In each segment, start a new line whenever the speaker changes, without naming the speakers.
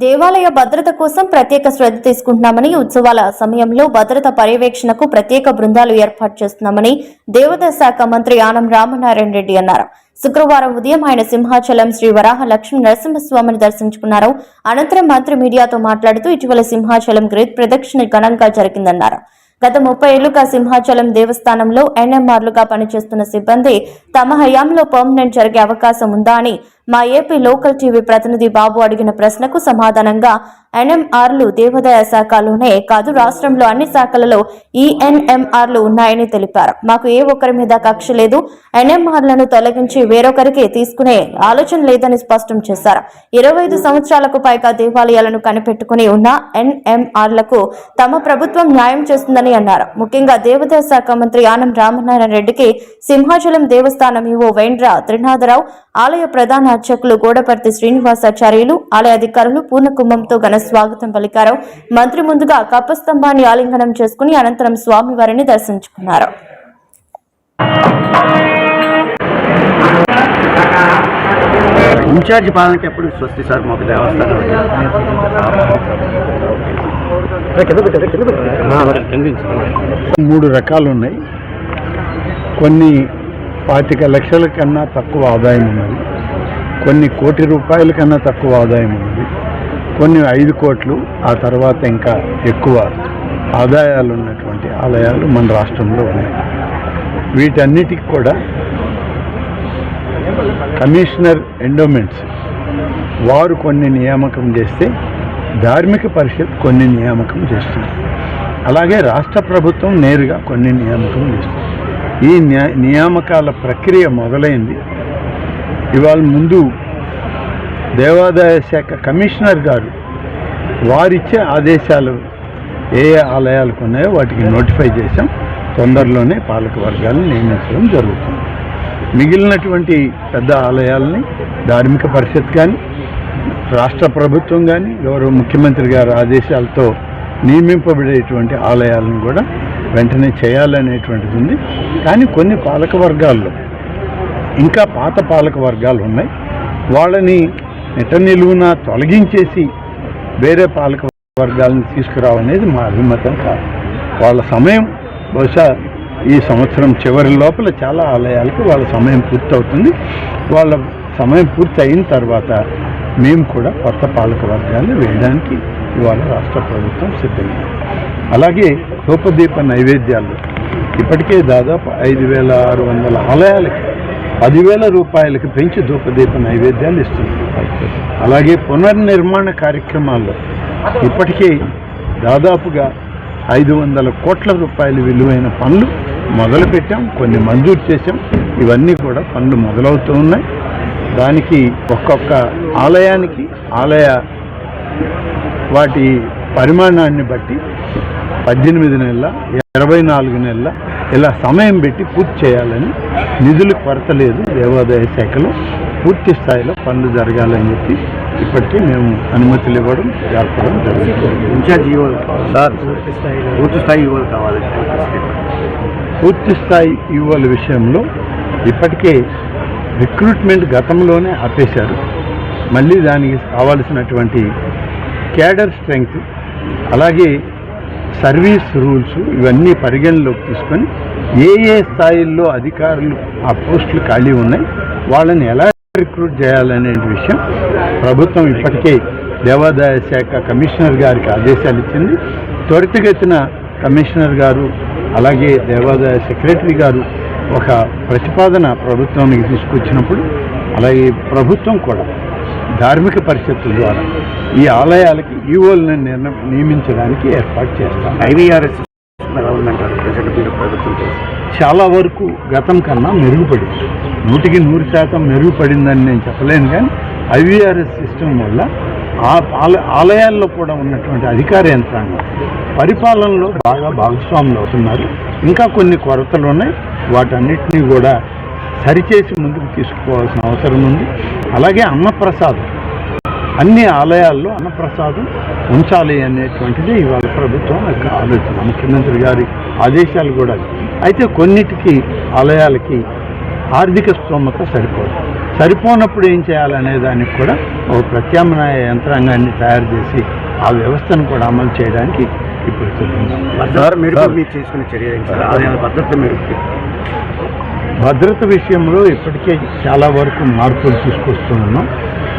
దేవాలయ భద్రత కోసం ప్రత్యేక శ్రద్ధ తీసుకుంటున్నామని ఉత్సవాల సమయంలో భద్రత పర్యవేక్షణకు ప్రత్యేక బృందాలు ఏర్పాటు చేస్తున్నామని దేవాదాయ శాఖ మంత్రి ఆనం రామనారాయణ రెడ్డి అన్నారు. శుక్రవారం ఉదయం ఆయన సింహాచలం శ్రీ వరాహ లక్ష్మీ నరసింహస్వామిని దర్శించుకున్నారు. అనంతరం మంత్రి మీడియాతో మాట్లాడుతూ ఇటీవల సింహాచలం గ్రేట్ ప్రదక్షిణ ఘనంగా జరిగిందన్నారు. గత ముప్పై ఏళ్ళుగా సింహాచలం దేవస్థానంలో ఎన్ఎంఆర్లుగా పనిచేస్తున్న సిబ్బంది తమ హయాంలో పర్మనెంట్ జరిగే అవకాశం ఉందా అని మా ఏపీ లోకల్ టీవీ ప్రతినిధి బాబు అడిగిన ప్రశ్నకు సమాధానంగా ఎన్ఎంఆర్లు దేవాదాయ శాఖలోనే కాదు రాష్ట్రంలో అన్ని శాఖలలో ఈఎన్ఎంఆర్లు ఉన్నాయని తెలిపారు. మాకు ఏ ఒక్కరి మీద కక్ష లేదు. ఎన్ఎంఆర్లను తొలగించి వేరొకరికి తీసుకునే ఆలోచన లేదని స్పష్టం చేశారు. ఇరవై ఐదు సంవత్సరాలకు పైగా దేవాలయాలను కనిపెట్టుకుని ఉన్న ఎన్ఎంఆర్లకు తమ ప్రభుత్వం న్యాయం చేస్తుందని అన్నారు. ముఖ్యంగా దేవాదాయ శాఖ మంత్రి ఆనం రామనారాయణ రెడ్డికి సింహాచలం దేవస్థానం ఈవో వేండ్ర త్రినాథరావు ఆలయ ప్రధాన అర్చకులు గోడపర్తి శ్రీనివాసాచార్యులు ఆలయ అధికారులు పూర్ణ కుంభంతో ఘన స్వాగతం పలికారు. మంత్రి ముందుగా కప్పస్తంభాన్ని ఆలింగనం చేసుకుని అనంతరం స్వామివారిని దర్శించుకున్నారు.
ఇన్ఛార్జ్ పాలనకి ఎప్పుడు స్వస్తి సార్ మాకు దేవస్థానం?
మూడు రకాలు ఉన్నాయి. కొన్ని పాతిక లక్షల కన్నా తక్కువ ఆదాయం ఉన్నది. కొన్ని కోటి రూపాయల కన్నా తక్కువ ఆదాయం ఉన్నది. కొన్ని ఐదు కోట్లు ఆ తర్వాత ఇంకా ఎక్కువ ఆదాయాలు ఉన్నటువంటి ఆలయాలు మన రాష్ట్రంలో ఉన్నాయి. వీటన్నిటికి కూడా కమిషనర్ ఎండోమెంట్స్ వారు కొన్ని నియామకం చేస్తే ధార్మిక పరిషత్ కొన్ని నియామకం చేస్తుంది. అలాగే రాష్ట్ర ప్రభుత్వం నేరుగా కొన్ని నియామకం చేస్తుంది. ఈ నియామకాల ప్రక్రియ మొదలైంది. ఇవాళ ముందు దేవాదాయ శాఖ కమిషనర్ గారు వారిచ్చే ఆదేశాలు ఏ ఏ ఆలయాలకు ఉన్నాయో వాటికి నోటిఫై చేశాం. తొందరలోనే పాలక వర్గాలను నియమించడం జరుగుతుంది. మిగిలినటువంటి పెద్ద ఆలయాలని ధార్మిక పరిషత్ కానీ రాష్ట్ర ప్రభుత్వం కానీ గౌరవ ముఖ్యమంత్రి గారి ఆదేశాలతో నియమింపబడేటువంటి ఆలయాలను కూడా వెంటనే చేయాలనేటువంటిది ఉంది. కానీ కొన్ని పాలక వర్గాల్లో ఇంకా పాత పాలక వర్గాలు ఉన్నాయి. వాళ్ళని నిలువున తొలగించేసి వేరే పాలక వర్గాలను తీసుకురావనేది మా అభిమతం కాదు. వాళ్ళ సమయం బహుశా ఈ సంవత్సరం చివరి లోపల చాలా ఆలయాలకు వాళ్ళ సమయం పూర్తవుతుంది. వాళ్ళ సమయం పూర్తి అయిన తర్వాత మేము కూడా కొత్త పాలక వర్గాన్ని వేయడానికి ఇవాళ రాష్ట్ర ప్రభుత్వం సిద్ధంగా అలాగే ధూపదీప నైవేద్యాలు ఇప్పటికే దాదాపు ఐదు వేల ఆరు వందల ఆలయాలకి పదివేల రూపాయలకి పెంచి ధూపదీప నైవేద్యాలు ఇస్తుంది అలాగే పునర్నిర్మాణ కార్యక్రమాల్లో ఇప్పటికే దాదాపుగా ఐదు వందల కోట్ల రూపాయలు విలువైన పనులు మొదలుపెట్టాం కొన్ని మంజూరు చేశాం. ఇవన్నీ కూడా పనులు మొదలవుతూ ఉన్నాయి. దానికి ఒక్కొక్క ఆలయానికి ఆలయ వాటి పరిమాణాన్ని బట్టి పద్దెనిమిది నెలల ఇరవై నాలుగు నెలల ఇలా సమయం పెట్టి పూర్తి చేయాలని నిధులు కొరత లేదు దేవాదాయ శాఖలో. పూర్తి స్థాయిలో పనులు జరగాలని చెప్పి ఇప్పటికీ మేము అనుమతులు ఇవ్వడం జరపడం జరుగుతుంది.
సార్ పూర్తి స్థాయి ఈవోలు కావాలి.
పూర్తి స్థాయి ఈవోల విషయంలో ఇప్పటికే రిక్రూట్మెంట్ గతంలోనే ఆపేశారు. మళ్ళీ దానికి కావాల్సినటువంటి క్యాడర్ స్ట్రెంగ్త్ అలాగే సర్వీస్ రూల్స్ ఇవన్నీ పరిగణలోకి తీసుకొని ఏ ఏ స్థాయిల్లో అధికారులు ఆ పోస్టులు ఖాళీ ఉన్నాయి వాళ్ళని ఎలా రిక్రూట్ చేయాలనే విషయం ప్రభుత్వం ఇప్పటికే దేవాదాయ శాఖ కమిషనర్ గారికి ఆదేశాలు ఇచ్చింది. త్వరితగతిన కమిషనర్ గారు అలాగే దేవాదాయ సెక్రటరీ గారు ఒక ప్రతిపాదన ప్రభుత్వానికి తీసుకొచ్చినప్పుడు అలాగే ప్రభుత్వం కూడా ధార్మిక పరిషత్తుల ద్వారా ఈ ఆలయాలకి ఈవోలను నిర్ణ నియమించడానికి ఏర్పాటు చేస్తాం.
ఐవీఆర్ఎస్
చాలా వరకు గతం కన్నా మెరుగుపడింది. నూటికి నూరు శాతం మెరుగుపడిందని నేను చెప్పలేను కానీ ఐవీఆర్ఎస్ సిస్టమ్ వల్ల ఆ ఆలయాల్లో కూడా ఉన్నటువంటి అధికార యంత్రాంగం పరిపాలనలో బాగా భాగస్వాములు అవుతున్నారు. ఇంకా కొన్ని కొరతలు ఉన్నాయి. వాటన్నిటినీ కూడా సరిచేసి ముందుకు తీసుకోవాల్సిన అవసరం ఉంది. అలాగే అన్నప్రసాదం. అన్ని ఆలయాల్లో అన్నప్రసాదం ఉంచాలి అనేటువంటిది ఇవాళ ప్రభుత్వం యొక్క ఆలోచన. ముఖ్యమంత్రి గారి ఆదేశాలు కూడా అయితే కొన్నిటికి ఆలయాలకి ఆర్థిక స్తోమత సరిపోదు. సరిపోనప్పుడు ఏం చేయాలనే దానికి కూడా ఒక ప్రత్యామ్నాయ యంత్రాంగాన్ని తయారు చేసి ఆ వ్యవస్థను కూడా అమలు చేయడానికి ఇప్పుడు
చేసుకునే చర్య భద్రత
భద్రత విషయంలో ఇప్పటికే చాలా వరకు మార్పులు తీసుకొస్తున్నాం.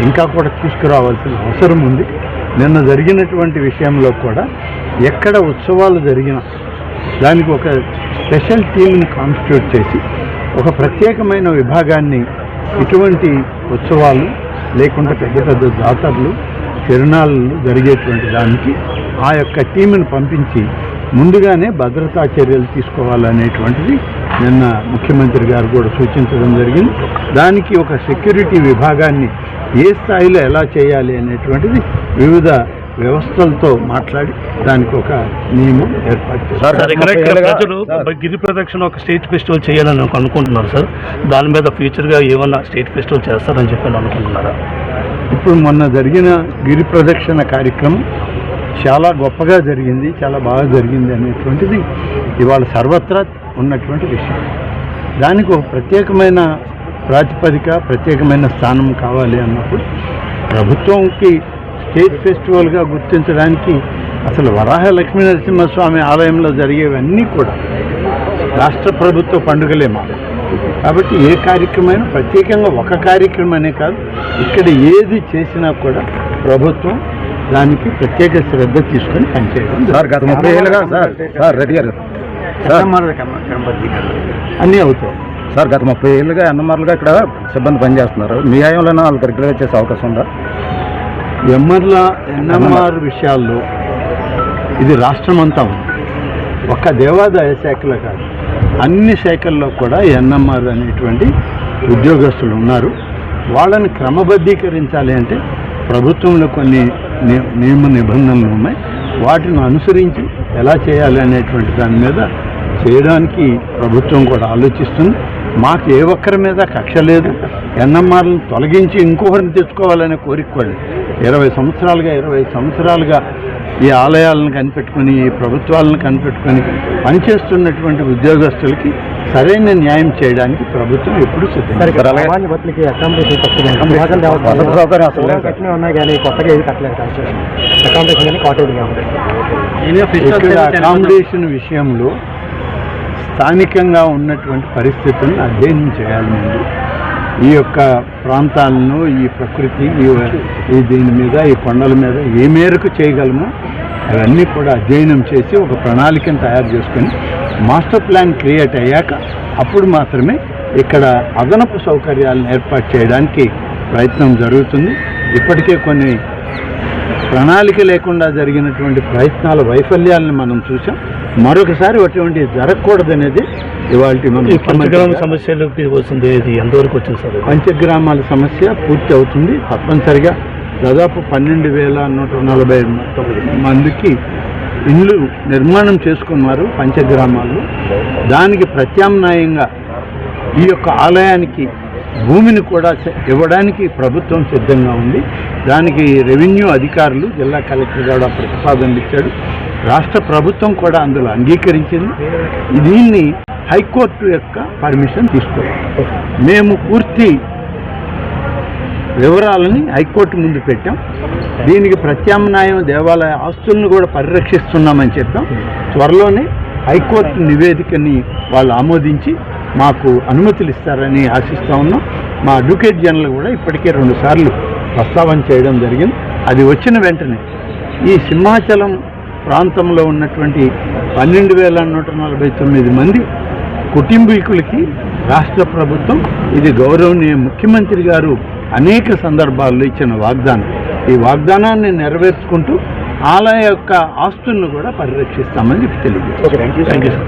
ఇంకా కూడా తీసుకురావాల్సిన అవసరం ఉంది. నిన్న జరిగినటువంటి విషయంలో కూడా ఎక్కడ ఉత్సవాలు జరిగినా దానికి ఒక స్పెషల్ టీంని కాన్స్టిట్యూట్ చేసి ఒక ప్రత్యేకమైన విభాగాన్ని ఇటువంటి ఉత్సవాలు లేకుండా పెద్ద పెద్ద జాతరలు తిరునాళ్ళు జరిగేటువంటి దానికి ఆ యొక్క టీంను పంపించి ముందుగానే భద్రతా చర్యలు తీసుకోవాలనేటువంటిది నిన్న ముఖ్యమంత్రి గారు కూడా సూచించడం జరిగింది. దానికి ఒక సెక్యూరిటీ విభాగాన్ని ఏ స్థాయిలో ఎలా చేయాలి అనేటువంటిది వివిధ వ్యవస్థలతో మాట్లాడి దానికి ఒక నియమం ఏర్పాటు
ప్రజలు గిరి ప్రదక్షిణ ఒక స్టేట్ ఫెస్టివల్ చేయాలని అనుకుంటున్నారు సార్. దాని మీద ఫ్యూచర్గా ఏమన్నా స్టేట్ ఫెస్టివల్ చేస్తారని చెప్పి అనుకుంటున్నారా?
ఇప్పుడు మొన్న జరిగిన గిరి ప్రదక్షిణ కార్యక్రమం చాలా గొప్పగా జరిగింది చాలా బాగా జరిగింది అనేటువంటిది ఇవాళ సర్వత్రా ఉన్నటువంటి విషయం. దానికి ఒక ప్రత్యేకమైన ప్రాతిపదిక ప్రత్యేకమైన స్థానం కావాలి అన్నప్పుడు ప్రభుత్వంకి స్టేట్ ఫెస్టివల్గా గుర్తించడానికి అసలు వరాహ లక్ష్మీ నరసింహస్వామి ఆలయంలో జరిగేవన్నీ కూడా రాష్ట్ర ప్రభుత్వ పండుగలే మా కాబట్టి ఏ కార్యక్రమైనా ప్రత్యేకంగా ఒక కార్యక్రమం అనే కాదు ఇక్కడ ఏది చేసినా కూడా ప్రభుత్వం దానికి ప్రత్యేక శ్రద్ధ తీసుకొని పనిచేయడం
సార్ గత ముప్పై ఏళ్ళుగా సార్ సార్ రెడ్డి గారు. సార్.
అన్నీ అవుతాయి.
సార్ గత ముప్పై ఏళ్ళుగా ఎన్నమార్లుగా ఇక్కడ సిబ్బంది పనిచేస్తున్నారు. మీ హయాంలోనే వాళ్ళకి రెగ్యులర్ చేసే అవకాశం ఉందా?
ఎంఆర్ల ఎన్ఎంఆర్ విషయాల్లో ఇది రాష్ట్రమంతా ఉంది. ఒక్క దేవాదాయ శాఖలో కాదు అన్ని శాఖల్లో కూడా ఎన్ఎంఆర్ అనేటువంటి ఉద్యోగస్తులు ఉన్నారు. వాళ్ళని క్రమబద్ధీకరించాలి అంటే ప్రభుత్వంలో కొన్ని నియమ నిబంధనలు ఉన్నాయి. వాటిని అనుసరించి ఎలా చేయాలి అనేటువంటి దాని మీద చేయడానికి ప్రభుత్వం కూడా ఆలోచిస్తుంది. మాకు ఏ ఒక్కరి మీద కక్ష లేదు. ఎన్ఎంఆర్లను తొలగించి ఇంకొకరిని తెచ్చుకోవాలనే కోరిక కూడా ఇరవై సంవత్సరాలుగా ఇరవై సంవత్సరాలుగా ఈ ఆలయాలను కనిపెట్టుకుని ఈ ప్రభుత్వాలను కనిపెట్టుకుని పనిచేస్తున్నటువంటి ఉద్యోగస్తులకి సరైన న్యాయం చేయడానికి ప్రభుత్వం ఎప్పుడు
అకామిడేషన్
విషయంలో స్థానికంగా ఉన్నటువంటి పరిస్థితులను అధ్యయనం చేయాలి ముందు. ఈ యొక్క ప్రాంతాలను ఈ ప్రకృతి ఈ దీని మీద ఈ కొండల మీద ఏ మేరకు చేయగలమో అవన్నీ కూడా అధ్యయనం చేసి ఒక ప్రణాళికను తయారు చేసుకొని మాస్టర్ ప్లాన్ క్రియేట్ అయ్యాక అప్పుడు మాత్రమే ఇక్కడ అదనపు సౌకర్యాలను ఏర్పాటు చేయడానికి ప్రయత్నం జరుగుతుంది. ఇప్పటికే కొన్ని ప్రణాళిక లేకుండా జరిగినటువంటి ప్రయత్నాల వైఫల్యాలను మనం చూసాం మరొకసారి అటువంటి జరగకూడదనేది ఇవాళ మన
పంచగ్రామ సమస్యలకి వస్తుంది ఇది ఎంతవరకు వచ్చింది సార్?
పంచగ్రామాల సమస్య పూర్తి అవుతుంది. తప్పనిసరిగా దాదాపు పన్నెండు వేల నూట నలభై మందికి ఇండ్లు నిర్మాణం చేసుకున్నారు పంచగ్రామాల్లో దానికి ప్రత్యామ్నాయంగా ఈ యొక్క ఆలయానికి భూమిని కూడా ఇవ్వడానికి ప్రభుత్వం సిద్ధంగా ఉంది. దానికి రెవెన్యూ అధికారులు జిల్లా కలెక్టర్ కూడా ప్రతిపాదనలు ఇచ్చాడు. రాష్ట్ర ప్రభుత్వం కూడా అందులో అంగీకరించింది. దీన్ని హైకోర్టు యొక్క పర్మిషన్ తీసుకోవాలి. మేము పూర్తి వివరాలని హైకోర్టు ముందు పెట్టాం. దీనికి ప్రత్యామ్నాయం దేవాలయ ఆస్తులను కూడా పరిరక్షిస్తున్నామని చెప్పాం. త్వరలోనే హైకోర్టు నివేదికని వాళ్ళు ఆమోదించి మాకు అనుమతులు ఇస్తారని ఆశిస్తూ ఉన్నాం. మా అడ్వకేట్ జనరల్ కూడా ఇప్పటికే రెండుసార్లు ప్రస్తావన చేయడం జరిగింది. అది వచ్చిన వెంటనే ఈ సింహాచలం ప్రాంతంలో ఉన్నటువంటి పన్నెండు వేల నూట నలభై తొమ్మిది మంది కుటుంబీకులకి రాష్ట్ర ప్రభుత్వం ఇది గౌరవనీయ ముఖ్యమంత్రి గారు అనేక సందర్భాల్లో ఇచ్చిన వాగ్దానం. ఈ వాగ్దానాన్ని నెరవేర్చుకుంటూ ఆలయ యొక్క ఆస్తులను కూడా పరిరక్షిస్తామని చెప్పి తెలియజేస్తాం